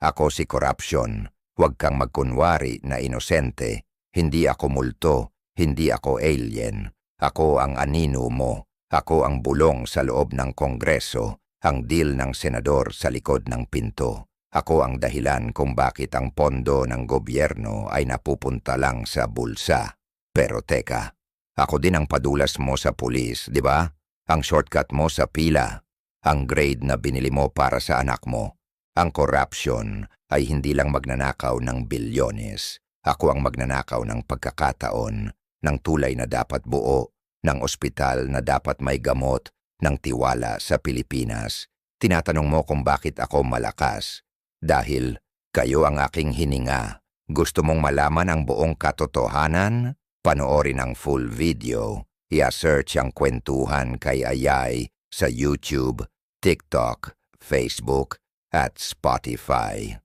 Ako si corruption. Huwag kang magkunwari na inosente. Hindi ako multo. Hindi ako alien. Ako ang anino mo. Ako ang bulong sa loob ng kongreso. Ang deal ng senador sa likod ng pinto. Ako ang dahilan kung bakit ang pondo ng gobyerno ay napupunta lang sa bulsa. Pero teka, ako din ang padulas mo sa pulis, di ba? Ang shortcut mo sa pila. Ang grade na binili mo para sa anak mo. Ang corruption ay hindi lang magnanakaw ng bilyones. Ako ang magnanakaw ng pagkakataon, ng tulay na dapat buo, ng ospital na dapat may gamot, ng tiwala sa Pilipinas. Tinatanong mo kung bakit ako malakas. Dahil kayo ang aking hininga. Gusto mong malaman ang buong katotohanan? Panoorin ang full video. I-search ang kwentuhan kay Ayay sa YouTube, TikTok, Facebook, at Spotify.